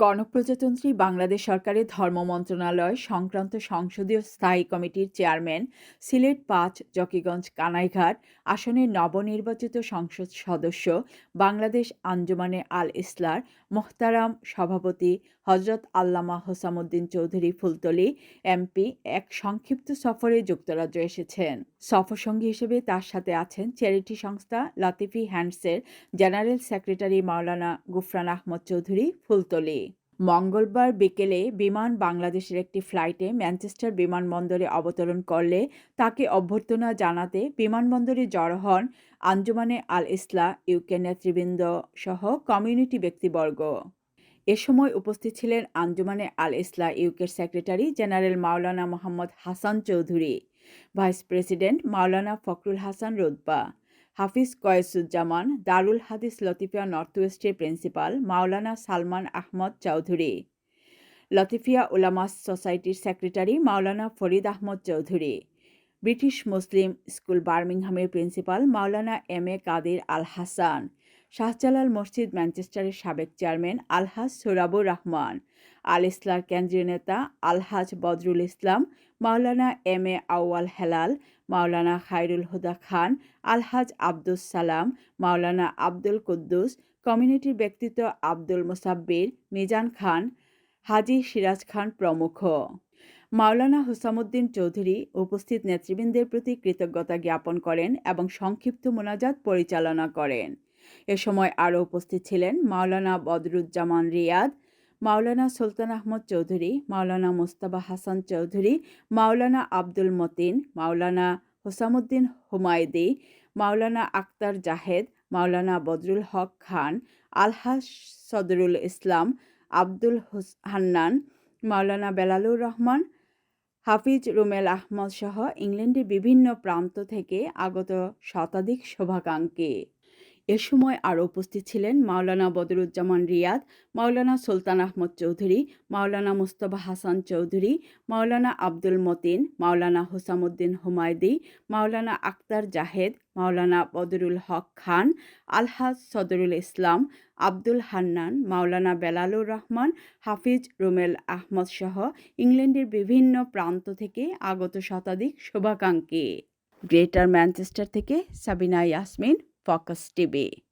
গণপ্রজাতন্ত্রী বাংলাদেশ সরকারের ধর্ম মন্ত্রণালয় সংক্রান্ত সংসদীয় স্থায়ী কমিটির চেয়ারম্যান, সিলেট পাঁচ, জকিগঞ্জ, কানাইঘাট আসনের নবনির্বাচিত সংসদ সদস্য বাংলাদেশ আঞ্জুমানে আল ইসলার, মোহতারাম সভাপতি হজরত আল্লামা হোসামুদ্দিন চৌধুরী ফুলতলি, এমপি, এক সংক্ষিপ্ত সফরে যুক্তরাজ্য এসেছেন। সফরসঙ্গী হিসেবে তার সাথে আছেন চ্যারিটি সংস্থা লাতিফি হ্যান্ডসের জেনারেল সেক্রেটারি মাওলানা গুফরান আহমদ চৌধুরী ফুলতলি। মঙ্গলবার বিকেলে বিমান বাংলাদেশের একটি ফ্লাইটে ম্যানচেস্টার বিমানবন্দরে অবতরণ করলে তাকে অভ্যর্থনা জানাতে বিমানবন্দরে জড়ো হন আঞ্জুমানে আল ইসলা ইউকে নেতৃবৃন্দ সহ কমিউনিটি ব্যক্তিবর্গ। এ সময় উপস্থিত ছিলেন আঞ্জুমানে আল ইসলা ইউকের secretary general Maulana Mohammad Hasan Chowdhury, vice president Maulana Fakhrul Hasan রোদবা Hafiz কয়েসুজ্জামান Darul Hadith Latifia north ওয়েস্টের প্রিন্সিপাল, মাওলানা সালমান আহমদ চৌধুরী। লতিফিয়া উলামাস সোসাইটির secretary, Maulana Farid Ahmad Chowdhury. British Muslim school বার্মিংহামের principal, Maulana M A Kader Al Hasan. Shahjalal Masjid ম্যানচেস্টারের সাবেক chairman আলহাজ সুরাবুর রহমান, আল ইসলার কেন্দ্রীয় নেতা Alhaj Badrul Islam, Maulana M A Awal Helal, Maulana Khairul Huda Khan, Alhaj Abdus Salam, Maulana Abdul Kuddus কমিউনিটির ব্যক্তিত্ব আব্দুল মুসাব্বির, মিজান খান, হাজি সিরাজ খান প্রমুখ। মাওলানা হুসামুদ্দিন চৌধুরী উপস্থিত নেতৃবৃন্দের প্রতি কৃতজ্ঞতা জ্ঞাপন করেন এবং সংক্ষিপ্ত মোনাজাত পরিচালনা করেন। এ সময় আরও উপস্থিত ছিলেন মাওলানা বদরুজ্জামান রিয়াদ, মাওলানা সুলতান আহমদ চৌধুরী, মাওলানা মোস্তাবা হাসান চৌধুরী, মাওলানা আব্দুল মতিন, মাওলানা হোসামুদ্দিন হুমায়দি, মাওলানা আক্তার জাহেদ, মাওলানা বদরুল হক খান, আলহাস সদরুল ইসলাম, আব্দুল হান্নান, মাওলানা বেলালুর রহমান, হাফিজ রুমেল আহমদ সহ ইংল্যান্ডের বিভিন্ন প্রান্ত থেকে আগত শতাধিক শুভাকাঙ্ক্ষী। এ সময় আরও উপস্থিত ছিলেন মাওলানা বদরুজ্জামান রিয়াদ, মাওলানা সুলতান আহমদ চৌধুরী, মাওলানা মুস্তফা হাসান চৌধুরী, মাওলানা আব্দুল মতিন, মাওলানা হোসামুদ্দিন হুমায়দি, মাওলানা আক্তার জাহেদ, মাওলানা বদরুল হক খান, আলহাজ সদরুল ইসলাম, আব্দুল হান্নান, মাওলানা বেলালুর রহমান, হাফিজ রুমেল আহমদ সহ ইংল্যান্ডের বিভিন্ন প্রান্ত থেকে আগত শতাধিক শুভাকাঙ্ক্ষী। গ্রেটার ম্যানচেস্টার থেকে সাবিনা ইয়াসমিন Focus TV.